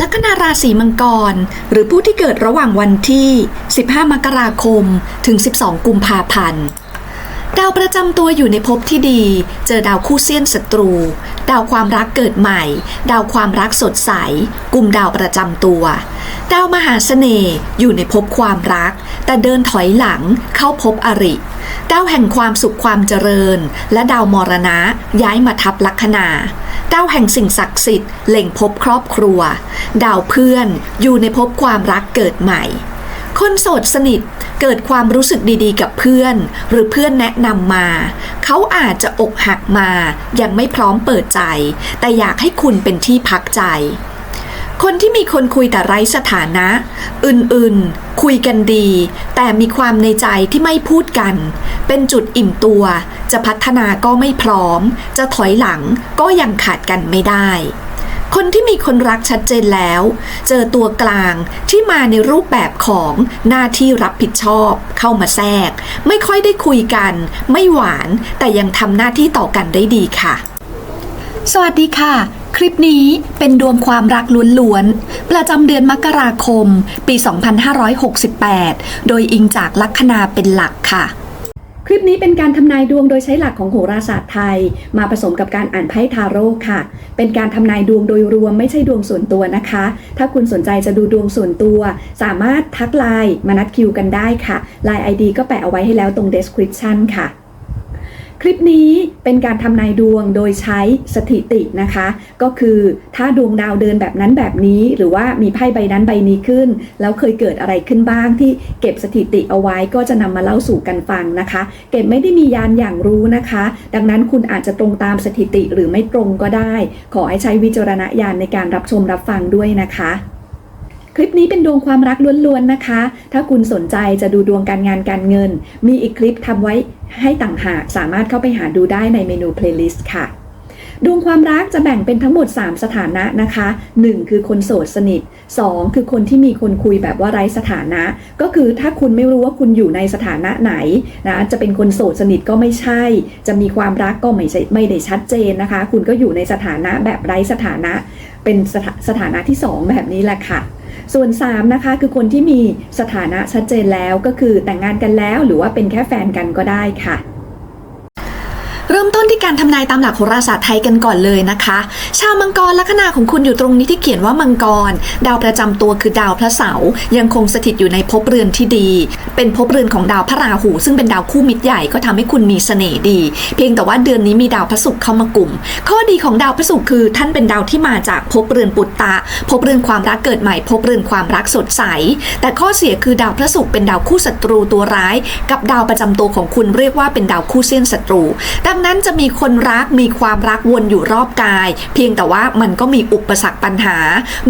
ลัคนาราศีมังกร หรือผู้ที่เกิดระหว่างวันที่ 15 มกราคม ถึง 12 กุมภาพันธ์ ดาวประจำตัวอยู่ในภพที่ดี เจอดาวคู่เสี้ยนศัตรู ดาวความรักเกิดใหม่ ดาวความรักสดใส กลุ่มดาวประจำตัว ดาวมหาเสน่ห์อยู่ในภพความรัก แต่เดินถอยหลังเข้าภพอริ ดาวแห่งความสุขความเจริญ และดาวมรณะย้ายมาทับลัคนาดาวแห่งสิ่งศักดิ์สิทธิ์เล็งภพครอบครัว ดาวเพื่อนอยู่ในภพความรักเกิดใหม่ คนโสดสนิทเกิดความรู้สึกดีๆ กับเพื่อน หรือเพื่อนแนะนำมา เขาอาจจะอกหักมา ยังไม่พร้อมเปิดใจ แต่อยากให้คุณเป็นที่พักใจ คนที่มีคนคุยแต่ไร้สถานะ อื่นๆ คุยกันดี แต่มีความในใจที่ไม่พูดกัน เป็นจุดอิ่มตัว จะพัฒนาก็ไม่พร้อม จะถอยหลังก็ยังขาดกันไม่ได้ คนที่มีคนรักชัดเจนแล้ว เจอตัวกลางที่มาในรูปแบบของหน้าที่รับผิดชอบ เข้ามาแทรก ไม่ค่อยได้คุยกัน ไม่หวานแต่ยังทำหน้าที่ต่อกันได้ดีค่ะ สวัสดีค่ะ คลิปนี้เป็นดวงความรักล้วนๆ ประจำเดือนมกราคม ปี 2568 โดยอิงจากลัคนาเป็นหลักค่ะ คลิปนี้เป็นการทำนายดวงโดยใช้หลักของโหราศาสตร์ไทย มาผสมกับการอ่านไพ่ทาโร่ค่ะ เป็นการทำนายดวงโดยรวมไม่ใช่ดวงส่วนตัวนะคะ ถ้าคุณสนใจจะดูดวงส่วนตัว สามารถทักไลน์มานัดคิวกันได้ค่ะไลน์ ID ก็แปะเอาไว้ให้แล้วตรง description ค่ะ คลิปนี้เป็นการทำนายดวงโดยใช้สถิตินะคะ ก็คือถ้าดวงดาวเดินแบบนั้นแบบนี้ หรือว่ามีไพ่ใบนั้นใบนี้ขึ้น แล้วเคยเกิดอะไรขึ้นบ้างที่เก็บสถิติเอาไว้ก็จะนำมาเล่าสู่กันฟังนะคะ เก็บไม่ได้มียานอย่างรู้นะคะ ดังนั้นคุณอาจจะตรงตามสถิติหรือไม่ตรงก็ได้ ขอให้ใช้วิจารณญาณในการรับชมรับฟังด้วยนะคะ คลิปนี้เป็นดวงความรักล้วนๆนะคะ ถ้าคุณสนใจจะดูดวงการงานการเงิน มีอีกคลิปทำไว้ให้ต่างหากสามารถเข้าไปหาดูได้ในเมนู playlist ค่ะดวงความรักจะแบ่งเป็นทั้งหมด 3 สถานะนะคะ 1 คือคนโสดสนิท 2 คือคนที่มีคนคุยแบบว่าไร้สถานะ ก็คือถ้าคุณไม่รู้ว่าคุณอยู่ในสถานะไหนนะจะเป็นคนโสดสนิทก็ไม่ใช่ จะมีความรักก็ไม่ใช่ไม่ได้ชัดเจนนะคะ คุณก็อยู่ในสถานะแบบไร้สถานะ เป็นสถาสถานะที่ 2 แบบนี้แหละค่ะ ส่วน 3 นะคะ คือคนที่มีสถานะชัดเจนแล้วก็คือแต่งงานกันแล้ว หรือว่าเป็นแค่แฟนกันก็ได้ค่ะ เริ่มต้นที่การทำนายตามหลักโหราศาสตร์ไทยกันก่อนเลยนะคะ ชาวมังกรลัคนาของคุณอยู่ตรงนี้ที่เขียนว่ามังกร ดาวประจำตัวคือดาวพระเสาร์ยังคงสถิตอยู่ในภพเรือนที่ดี เป็นภพเรือนของดาวพระราหู ซึ่งเป็นดาวคู่มิตรใหญ่ก็ทำให้คุณมีเสน่ห์ดี เพียงแต่ว่าเดือนนี้มีดาวพระศุกร์เข้ามากลุ่ม ข้อดีของดาวพระศุกร์คือ ท่านเป็นดาวที่มาจากภพเรือนปุตตะภพเรือนความรักเกิดใหม่ภพเรือนความรักสดใส แต่ข้อเสียคือดาวพระศุกร์เป็นดาวคู่ศัตรูตัวร้าย กับดาวประจำตัวของคุณเรียกว่าเป็นดาวคู่เส้นศัตรูดังนั้นจะมีคนรักมีความรักวนอยู่รอบกาย เพียงแต่ว่ามันก็มีอุปสรรคปัญหา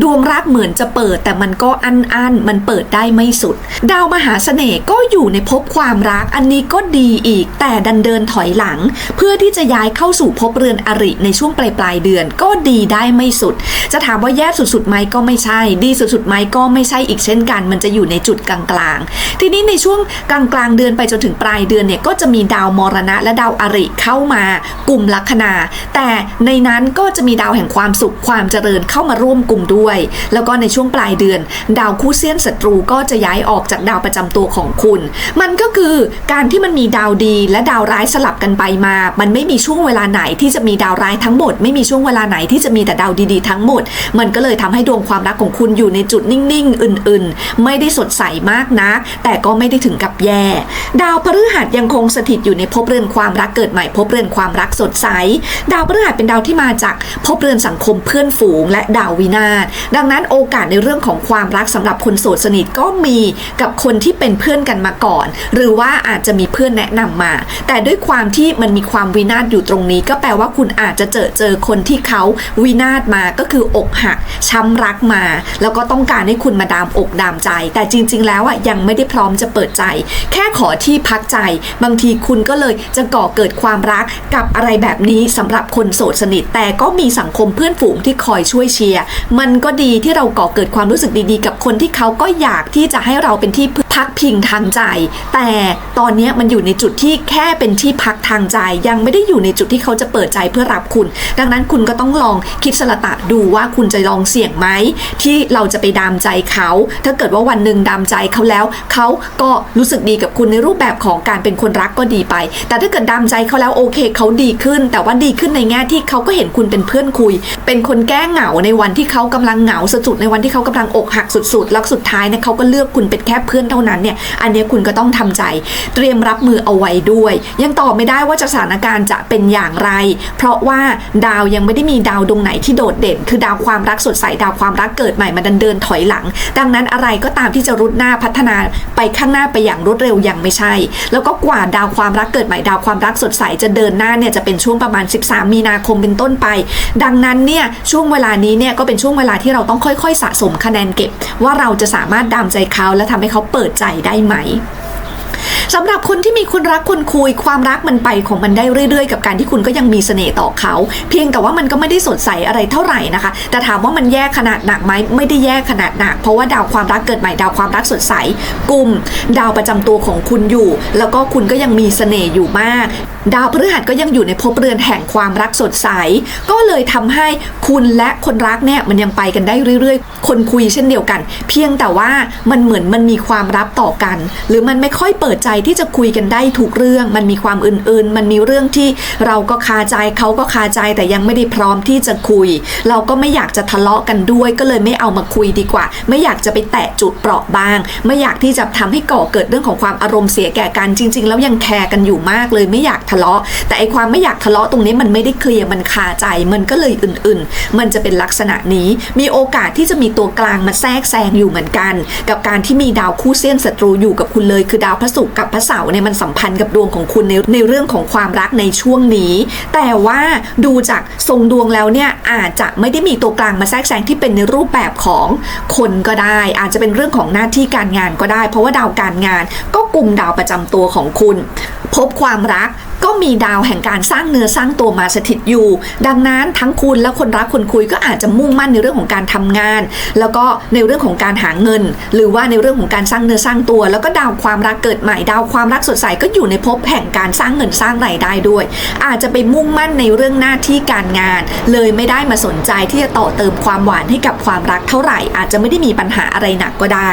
ดวงรักเหมือนจะเปิด แต่มันก็อันอันมันเปิดได้ไม่สุด ดาวมหาเสน่ห์ก็อยู่ในภพความรักอันนี้ก็ดีอีก แต่ดันเดินถอยหลัง เพื่อที่จะย้ายเข้าสู่ภพเรือนอริในช่วงปลายปลายเดือนก็ดีได้ไม่สุด จะถามว่าแย่สุดๆไหมก็ไม่ใช่ ดีสุดๆไหมก็ไม่ใช่อีกเช่นกัน มันจะอยู่ในจุดกลางๆ ทีนี้ในช่วงกลางๆเดือนไปจนถึงปลายเดือนเนี่ยก็จะมีดาวมรณะและดาวอริเข้ามากลุ่มลัคนา แต่ในนั้นก็จะมีดาวแห่งความสุขความเจริญเข้ามาร่วมกลุ่มด้วย แล้วก็ในช่วงปลายเดือน ดาวคู่เซียนศัตรูก็จะย้ายออกจากดาวประจำตัวของคุณ มันก็คือการที่มันมีดาวดีและดาวร้ายสลับกันไปมา มันไม่มีช่วงเวลาไหนที่จะมีดาวร้ายทั้งหมด ไม่มีช่วงเวลาไหนที่จะมีแต่ดาวดีๆทั้งหมด มันก็เลยทำให้ดวงความรักของคุณอยู่ในจุดนิ่งๆ อื่นๆ ไม่ได้สดใสมากนักแต่ก็ไม่ได้ถึงกับแย่ ดาวพฤหัสยังคงสถิตอยู่ในภพเรือนความรักเกิดใหม่ภพเรือนความรักสดใส ดาวพฤหัสเป็นดาวที่มาจากภพเรือนสังคมเพื่อนฝูง และดาววินาศดังนั้นโอกาสในเรื่องของความรักสำหรับคนโสดสนิทก็มีกับคนที่เป็นเพื่อนกันมาก่อน หรือว่าอาจจะมีเพื่อนแนะนำมา แต่ด้วยความที่มันมีความวินาศอยู่ตรงนี้ ก็แปลว่าคุณอาจจะเจอเจอคนที่เขาวินาศมาก็คืออกหักช้ำรักมา แล้วก็ต้องการให้คุณมาดามอกดามใจ แต่จริง ๆ แล้วอะยังไม่ได้พร้อมจะเปิดใจ แค่ขอที่พักใจ บางทีคุณก็เลยจะก่อเกิดความรักรักกับอะไรแบบนี้สำหรับคนโสดสนิท แต่ก็มีสังคมเพื่อนฝูงที่คอยช่วยเชียร์มันก็ดีที่เราก่อเกิดความรู้สึกดีๆ กับคนที่เขาก็อยากที่จะให้เราเป็นที่พักพิงทางใจ แต่ตอนนี้มันอยู่ในจุดที่แค่เป็นที่พักทางใจ ยังไม่ได้อยู่ในจุดที่เขาจะเปิดใจเพื่อรับคุณ ดังนั้นคุณก็ต้องลองคิดสละตะดูว่าคุณจะลองเสี่ยงไหมที่เราจะไปดามใจเขา ถ้าเกิดว่าวันหนึ่งดามใจเขาแล้ว เขาก็รู้สึกดีกับคุณในรูปแบบของการเป็นคนรักก็ดีไป แต่ถ้าเกิดดามใจเขาแล้วโอเคเขาดีขึ้น แต่ว่าดีขึ้นในแง่ที่เขาก็เห็นคุณเป็นเพื่อนคุย เป็นคนแก้เหงาในวันที่เขากำลังเหงาสุดๆในวันที่เขากำลังอกหักสุดๆแล้วสุดท้ายเนี่ยเขาก็เลือกคุณเป็นแค่เพื่อนเท่านั้นเนี่ยอันนี้คุณก็ต้องทำใจ เตรียมรับมือเอาไว้ด้วย ยังตอบไม่ได้ว่าสถานการณ์จะเป็นอย่างไร เพราะว่าดาวยังไม่ได้มีดาวดวงไหนที่โดดเด่น คือดาวความรักสดใสดาวความรักเกิดใหม่มาดันเดินถอยหลัง ดังนั้นอะไรก็ตามที่จะรุดหน้าพัฒนาไปข้างหน้าไปอย่างรวดเร็วยังไม่ใช่ แล้วก็กว่าดาวความรักเกิดใหม่ดาวความรักสดใสจะเดินหน้าเนี่ยจะเป็นช่วงประมาณ 13 มีนาคมเป็นต้นไป ดังนั้นเนี่ยช่วงเวลานี้เนี่ยก็เป็นช่วงเวลาที่เราต้องค่อยๆ สะสมคะแนนเก็บ ว่าเราจะสามารถดามใจเขาและทำให้เขาเปิดใจได้ไหมสำหรับคนที่มีคนรักคนคุยความรักมันไปของมันได้เรื่อยๆ กับการที่คุณก็ยังมีเสน่ห์ต่อเขา เพียงแต่ว่ามันก็ไม่ได้สดใสอะไรเท่าไหร่นะคะ แต่ถามว่ามันแย่ขนาดหนักไหมไม่ได้แย่ขนาดหนัก เพราะว่าดาวความรักเกิดใหม่ดาวความรักสดใสกลุ่ม ดาวประจำตัวของคุณอยู่ แล้วก็คุณก็ยังมีเสน่ห์อยู่มาก ดาวพฤหัสก็ยังอยู่ในภพเรือนแห่งความรักสดใส ก็เลยทำให้คุณและคนรักเนี่ยมันยังไปกันได้เรื่อย ๆ คนคุยเช่นเดียวกัน เพียงแต่ว่ามันเหมือนมันมีความลับต่อกัน หรือมันไม่ค่อยเปิดใจที่จะคุยกันได้ทุกเรื่อง มันมีความอื่นๆ มันมีเรื่องที่เราก็คาใจเขาก็คาใจแต่ยังไม่ได้พร้อมที่จะคุย เราก็ไม่อยากจะทะเลาะกันด้วยก็เลยไม่เอามาคุยดีกว่า ไม่อยากจะไปแตะจุดเปราะบาง ไม่อยากที่จะทำให้ก่อเกิดเรื่องของความอารมณ์เสียแก่กันจริง ๆ แล้วยังแคร์กันอยู่มากเลยไม่อยากทะเลาะ แต่ไอความไม่อยากทะเลาะตรงนี้มันไม่ได้เคลียร์มันคาใจ มันก็เลยอื่นๆ มันจะเป็นลักษณะนี้ มีโอกาสที่จะมีตัวกลางมาแทรกแซงอยู่เหมือนกัน กับการที่มีดาวคู่เสี้ยนศัตรูอยู่กับคุณเลย คือดาวพระศุกร์กับพระเสาร์เนี่ยมันสัมพันธ์กับดวงของคุณในในเรื่องของความรักในช่วงนี้ แต่ว่าดูจากทรงดวงแล้วเนี่ยอาจจะไม่ได้มีตัวกลางมาแทรกแซงที่เป็นในรูปแบบของคนก็ได้ อาจจะเป็นเรื่องของหน้าที่การงานก็ได้ เพราะว่าดาวการงานก็กลุ่มดาวประจำตัวของคุณ พบความรักก็มีดาวแห่งการสร้างเนื้อสร้างตัวมาสถิตอยู่ ดังนั้นทั้งคุณและคนรักคนคุยก็อาจจะมุ่งมั่นในเรื่องของการทำงาน แล้วก็ในเรื่องของการหาเงิน หรือว่าในเรื่องของการสร้างเนื้อสร้างตัว แล้วก็ดาวความรักเกิดใหม่ดาวความรักสดใสก็อยู่ในภพแห่งการสร้างเงินสร้างรายได้ด้วย อาจจะไปมุ่งมั่นในเรื่องหน้าที่การงาน เลยไม่ได้มาสนใจที่จะต่อเติมความหวานให้กับความรักเท่าไหร่ อาจจะไม่ได้มีปัญหาอะไรหนักก็ได้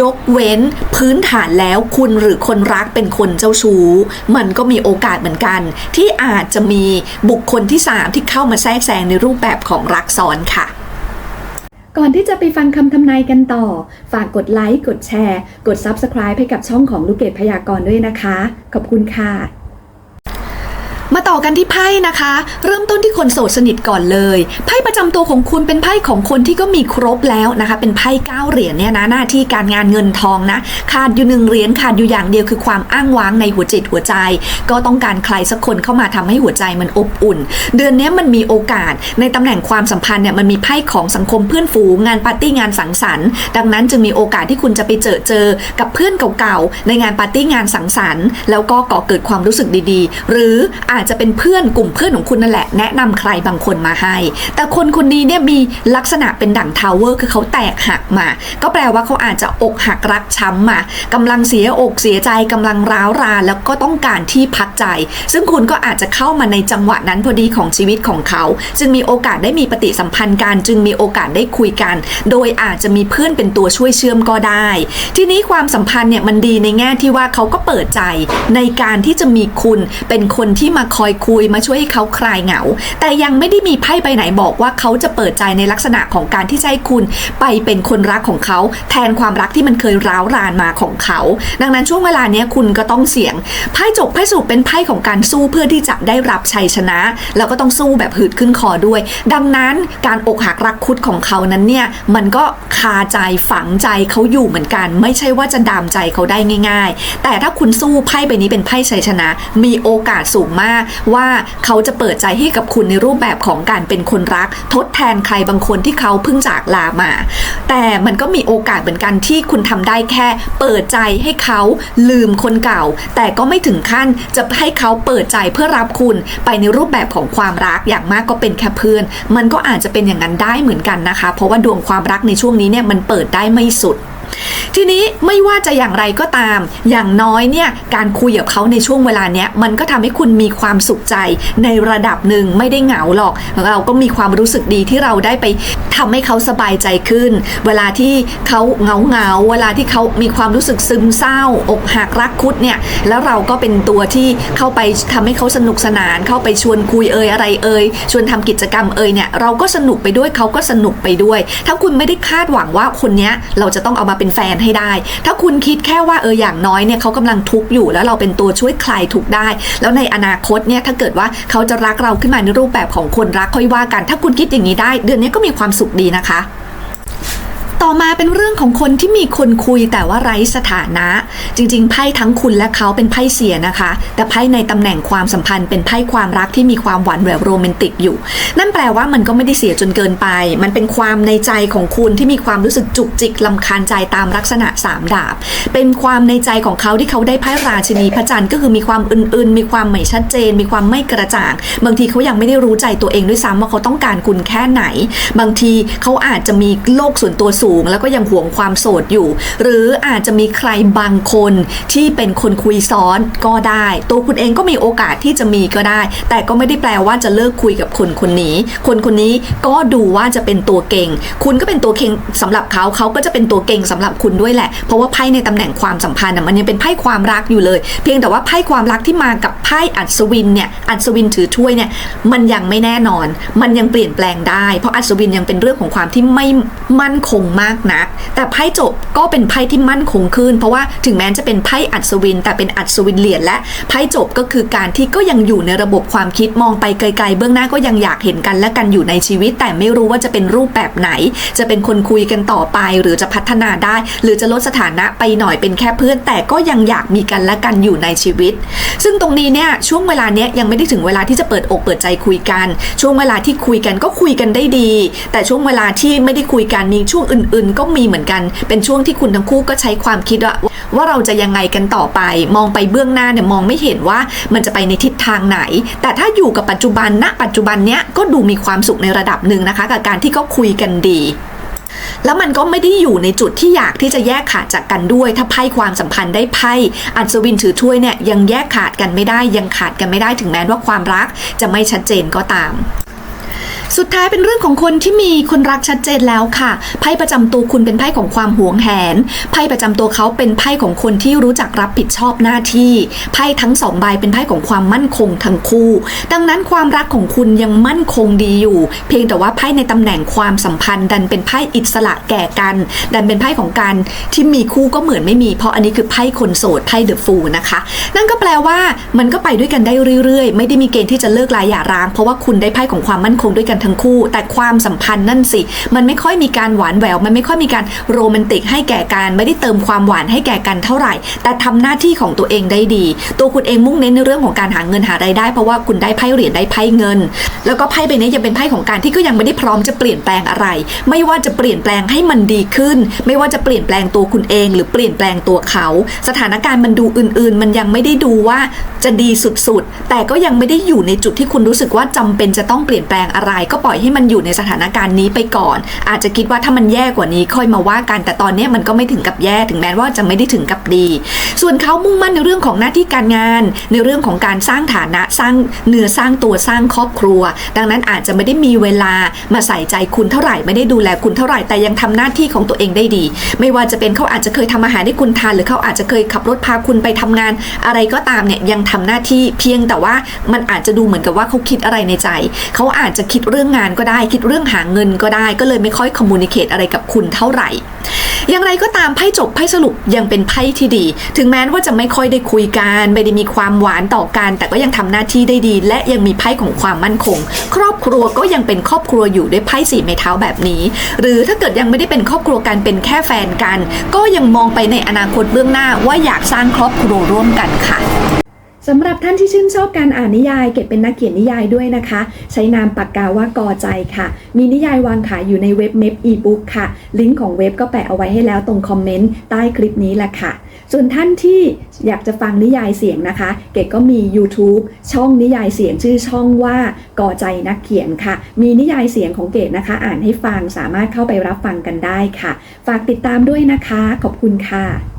ยกเว้นพื้นฐานแล้วคุณหรือคนรักเป็นคนเจ้าชู้ มันก็มีโอกาสเหมือนกัน ที่อาจจะมีบุคคลที่ 3 ที่เข้ามาแทรกแซงในรูปแบบของรักซ้อนค่ะก่อนที่จะไปฟังคำทำนายกันต่อ ฝากกดไลค์ กดแชร์ กด Subscribe ให้กับช่องของลูกเกดพยากรณ์ด้วยนะคะ ขอบคุณค่ะ มาต่อกันที่ไพ่นะคะ เริ่มต้นที่คนโสดสนิทก่อนเลยไพ่ประจำตัวของคุณเป็นไพ่ของคนที่ก็มีครบแล้วนะคะ เป็นไพ่เก้าเหรียญเนี่ยนะหน้าที่การงานเงินทองนะ ขาดอยู่หนึ่งเหรียญขาดอยู่อย่างเดียวคือความอ้างว้างในหัวจิตหัวใจ ก็ต้องการใครสักคนเข้ามาทำให้หัวใจมันอบอุ่น เดือนนี้มันมีโอกาสในตำแหน่งความสัมพันธ์เนี่ยมันมีไพ่ของสังคมเพื่อนฝูงงานปาร์ตี้งานสังสรรค์ ดังนั้นจึงมีโอกาสที่คุณจะไปเจอเจอกับเพื่อนเก่าๆในงานปาร์ตี้งานสังสรรค์ แล้วก็ก่อเกิดความรู้สึกดีๆ หรืออาจจะเป็นเพื่อนกลุ่มเพื่อนของคุณนั่นแหละ แนะนำใครบางคนมาให้ แต่คนคนนี้เนี่ยมีลักษณะเป็นดั่งทาวเวอร์คือเขาแตกหักมา ก็แปลว่าเขาอาจจะอกหักรักช้ำมากำลังเสียอกเสียใจกำลังร้าวรานแล้วก็ต้องการที่พักใจ ซึ่งคุณก็อาจจะเข้ามาในจังหวะนั้นพอดีของชีวิตของเขา จึงมีโอกาสได้มีปฏิสัมพันธ์กันจึงมีโอกาสได้คุยกัน โดยอาจจะมีเพื่อนเป็นตัวช่วยเชื่อมก็ได้ ทีนี้ความสัมพันธ์เนี่ยมันดีในแง่ที่ว่าเขาก็เปิดใจในการที่จะมีคุณเป็นคนที่มาคอยคุยมาช่วยให้เขาคลายเหงา แต่ยังไม่ได้มีไพ่ใบไหนบอกว่าเขาจะเปิดใจในลักษณะของการที่จะให้คุณไปเป็นคนรักของเขา แทนความรักที่มันเคยร้าวรานมาของเขา ดังนั้นช่วงเวลาเนี้ยคุณก็ต้องเสี่ยงไพ่จบไพ่สรุปเป็นไพ่ของการสู้เพื่อที่จะได้รับชัยชนะ แล้วก็ต้องสู้แบบหืดขึ้นคอด้วย ดังนั้นการอกหักรักคุดของเขานั้นเนี่ยมันก็คาใจฝังใจเขาอยู่เหมือนกัน ไม่ใช่ว่าจะดามใจเขาได้ง่าย ๆ แต่ถ้าคุณสู้ไพ่ใบนี้เป็นไพ่ชัยชนะ มีโอกาสสูงมากว่าเขาจะเปิดใจให้กับคุณในรูปแบบของการเป็นคนรัก ทดแทนใครบางคนที่เขาเพิ่งจากลามา แต่มันก็มีโอกาสเหมือนกันที่คุณทำได้แค่ เปิดใจให้เขาลืมคนเก่า แต่ก็ไม่ถึงขั้นจะให้เขาเปิดใจเพื่อรับคุณไปในรูปแบบของความรักอย่างมากก็เป็นแค่เพื่อน มันก็อาจจะเป็นอย่างนั้นได้เหมือนกันนะคะ เพราะว่าดวงความรักในช่วงนี้เนี่ยมันเปิดได้ไม่สุด ทีนี้ไม่ว่าจะอย่างไรก็ตาม อย่างน้อยเนี่ยการคุยกับเขาในช่วงเวลาเนี้ยมันก็ทำให้คุณมีความสุขใจในระดับหนึ่งไม่ได้เหงาหรอก เราก็มีความรู้สึกดีที่เราได้ไปทำให้เขาสบายใจขึ้น เวลาที่เขาเหงาเหงาๆเวลาที่เขามีความรู้สึกซึมเศร้า อกหักรักคุดเนี่ยแล้วเราก็เป็นตัวที่เข้าไปทำให้เขาสนุกสนาน เข้าไปชวนคุยเอ่ยอะไรเอ่ยชวนทำกิจกรรมเอ่ยเนี่ยเราก็สนุกไปด้วยเขาก็สนุกไปด้วย ถ้าคุณไม่ได้คาดหวังว่าคนเนี้ยเราจะต้องเอามาเป็นแฟนให้ได้ ถ้าคุณคิดแค่ว่าเอออย่างน้อยเนี่ยเขากำลังทุกข์อยู่ แล้วเราเป็นตัวช่วยคลายทุกข์ได้ แล้วในอนาคตเนี่ยถ้าเกิดว่าเขาจะรักเราขึ้นมาในรูปแบบของคนรักค่อยว่ากัน ถ้าคุณคิดอย่างนี้ได้ เดือนนี้ก็มีความสุขดีนะคะ ต่อมาเป็นเรื่องของคนที่มีคนคุยแต่ว่าไร้สถานะ จริงๆไพ่ทั้งคุณและเขาเป็นไพ่เสียนะคะ แต่ไพ่ในตำแหน่งความสัมพันธ์เป็นไพ่ความรักที่มีความหวานแหววโรแมนติกอยู่ นั่นแปลว่ามันก็ไม่ได้เสียจนเกินไป มันเป็นความในใจของคุณที่มีความรู้สึกจุกจิกลำคาญใจตามลักษณะสามดาบ เป็นความในใจของเขาที่เขาได้ไพ่ราชินีพระจันทร์ก็คือมีความอื่นๆ มีความไม่ชัดเจน มีความไม่กระจ่าง บางทีเขายังไม่ได้รู้ใจตัวเองด้วยซ้ำว่าเขาต้องการคุณแค่ไหน บางทีเขาอาจจะมีโลกส่วนตัวสูงแล้วก็ยังหวงความโสดอยู่ หรืออาจจะมีใครบางคนที่เป็นคนคุยซ้อนก็ได้ ตัวคุณเองก็มีโอกาสที่จะมีก็ได้ แต่ก็ไม่ได้แปลว่าจะเลิกคุยกับคนคนนี้ คนคนนี้ก็ดูว่าจะเป็นตัวเก่ง คุณก็เป็นตัวเก่งสำหรับเขาเขาก็จะเป็นตัวเก่งสำหรับคุณด้วยแหละ เพราะว่าไพ่ในตำแหน่งความสัมพันธ์มันยังเป็นไพ่ความรักอยู่เลย เพียงแต่ว่าไพ่ความรักที่มากับไพ่อัศวินเนี่ยอัศวินถือถ้วยเนี่ยมันยังไม่แน่นอน มันยังเปลี่ยนแปลงได้ เพราะอัศวินยังเป็นเรื่องของความที่ไม่มั่นคงมากนัก แต่ไพ่จบก็เป็นไพ่ที่มั่นคงขึ้น เพราะว่าถึงแม้จะเป็นไพ่อัศวิน แต่เป็นอัศวินเหรียญและไพ่จบก็คือการที่ก็ยังอยู่ในระบบความคิดมองไปไกล ๆ เบื้องหน้าก็ยังอยากเห็นกันและกันอยู่ในชีวิต แต่ไม่รู้ว่าจะเป็นรูปแบบไหน จะเป็นคนคุยกันต่อไป หรือจะพัฒนาได้ หรือจะลดสถานะไปหน่อยเป็นแค่เพื่อน แต่ก็ยังอยากมีกันและกันอยู่ในชีวิต ซึ่งตรงนี้เนี่ยช่วงเวลาเนี้ยยังไม่ได้ถึงเวลาที่จะเปิดอกเปิดใจคุยกัน ช่วงเวลาที่คุยกันก็คุยกันได้ดี แต่ช่วงเวลาที่ไม่ได้คุยกันมีช่วงอื่นๆ ก็มีเหมือนกัน เป็นช่วงที่คุณทั้งคู่ก็ใช้ความคิดว่าว่าเราจะยังไงกันต่อไป มองไปเบื้องหน้าเนี่ยมองไม่เห็นว่ามันจะไปในทิศทางไหน แต่ถ้าอยู่กับปัจจุบันณปัจจุบันเนี้ยก็ดูมีความสุขในระดับหนึ่งนะคะ กับการที่ก็คุยกันดีแล้วมันก็ไม่ได้อยู่ในจุดที่อยากที่จะแยกขาดจากกันด้วย ถ้าไพ่ความสัมพันธ์ได้ไพ่อัศวินถือถ้วยเนี่ยยังแยกขาดกันไม่ได้ยังขาดกันไม่ได้ถึงแม้ว่าความรักจะไม่ชัดเจนก็ตาม สุดท้ายเป็นเรื่องของคนที่มีคนรักชัดเจนแล้วค่ะไพ่ประจำตัวคุณเป็นไพ่ของความหวงแหนไพ่ประจำตัวเขาเป็นไพ่ของคนที่รู้จักรับผิดชอบหน้าที่ไพ่ทั้งสองใบเป็นไพ่ของความมั่นคงทั้งคู่ ดังนั้นความรักของคุณยังมั่นคงดีอยู่ เพียงแต่ว่าไพ่ในตำแหน่งความสัมพันธ์ ดันเป็นไพ่อิสระแก่กัน ดันเป็นไพ่ของการที่มีคู่ก็เหมือนไม่มี เพราะอันนี้คือไพ่คนโสดไพ่เดอะฟูนะคะ นั่นก็แปลว่ามันก็ไปด้วยกันได้เรื่อยๆ ไม่ได้มีเกณฑ์ที่จะเลิกลาหย่าร้าง เพราะว่าคุณได้ไพ่ของความมั่นคงด้วยกันทั้งคู่ แต่ความสัมพันธ์นั่นสิ มันไม่ค่อยมีการหวานแหวว มันไม่ค่อยมีการโรแมนติกให้แก่กัน ไม่ได้เติมความหวานให้แก่กันเท่าไหร่ แต่ทำหน้าที่ของตัวเองได้ดี ตัวคุณเองมุ่งเน้นในเรื่องของการหาเงินหารายได้ เพราะว่าคุณได้ไพ่เหรียญได้ไพ่เงิน แล้วก็ไพ่ใบนี้ยังเป็นไพ่ของการที่ก็ยังไม่ได้พร้อมจะเปลี่ยนแปลงอะไร ไม่ว่าจะเปลี่ยนแปลงให้มันดีขึ้น ไม่ว่าจะเปลี่ยนแปลงตัวคุณเอง หรือเปลี่ยนแปลงตัวเขา สถานการณ์มันดูอื่น ๆ มันยังไม่ได้ดูว่าจะดีสุดๆ แต่ก็ยังไม่ได้อยู่ในจุดที่คุณรู้สึกว่าจำเป็นจะต้องเปลี่ยนแปลงอะไรก็ปล่อยให้มันอยู่ในสถานการณ์นี้ไปก่อน อาจจะคิดว่าถ้ามันแย่กว่านี้ค่อยมาว่ากัน แต่ตอนนี้มันก็ไม่ถึงกับแย่ถึงแม้ว่าจะไม่ได้ถึงกับดี ส่วนเขามุ่งมั่นในเรื่องของหน้าที่การงาน ในเรื่องของการสร้างฐานะสร้างเนื้อสร้างตัวสร้างครอบครัว ดังนั้นอาจจะไม่ได้มีเวลามาใส่ใจคุณเท่าไหร่ไม่ได้ดูแลคุณเท่าไหร่แต่ยังทำหน้าที่ของตัวเองได้ดี ไม่ว่าจะเป็นเขาอาจจะเคยทำอาหารให้คุณทาน หรือเขาอาจจะเคยขับรถพาคุณไปทำงาน อะไรก็ตามเนี่ยยังทำหน้าที่เพียงแต่ว่ามันอาจจะดูเหมือนกับว่าเขาคิดอะไรในใจ เขาอาจจะคิดเรื่องื่องงานก็ได้ คิดเรื่องหาเงินก็ได้ ก็เลยไม่ค่อยคอมมูนิเคตอะไรกับคุณเท่าไหร่ อย่างไรก็ตามไพ่จบไพ่สรุปยังเป็นไพ่ที่ดี ถึงแม้ว่าจะไม่ค่อยได้คุยกันไม่ได้มีความหวานต่อกัน แต่ก็ยังทำหน้าที่ได้ดี และยังมีไพ่ของความมั่นคง ครอบครัวก็ยังเป็นครอบครัวอยู่ด้วยไพ่สี่ไม้เท้าแบบนี้ หรือถ้าเกิดยังไม่ได้เป็นครอบครัวกันเป็นแค่แฟนกัน ก็ยังมองไปในอนาคตเบื้องหน้าว่าอยากสร้างครอบครัวร่วมกันค่ะ สำหรับท่านที่ชื่นชอบการอ่านนิยาย เก็บเป็นนักเขียนนิยายด้วยนะคะ ใช้นามปากกาว่ากอใจค่ะ มีนิยายวางขายอยู่ในเว็บเมพอีบุ๊กค่ะ ลิงก์ของเว็บก็แปะเอาไว้ให้แล้วตรงคอมเมนต์ใต้คลิปนี้แหละค่ะ ส่วนท่านที่อยากจะฟังนิยายเสียงนะคะ เกดก็มี YouTube ช่องนิยายเสียงชื่อช่องว่ากอใจนักเขียนค่ะ มีนิยายเสียงของเกดนะคะ อ่านให้ฟังสามารถเข้าไปรับฟังกันได้ค่ะ ฝากติดตามด้วยนะคะ ขอบคุณค่ะ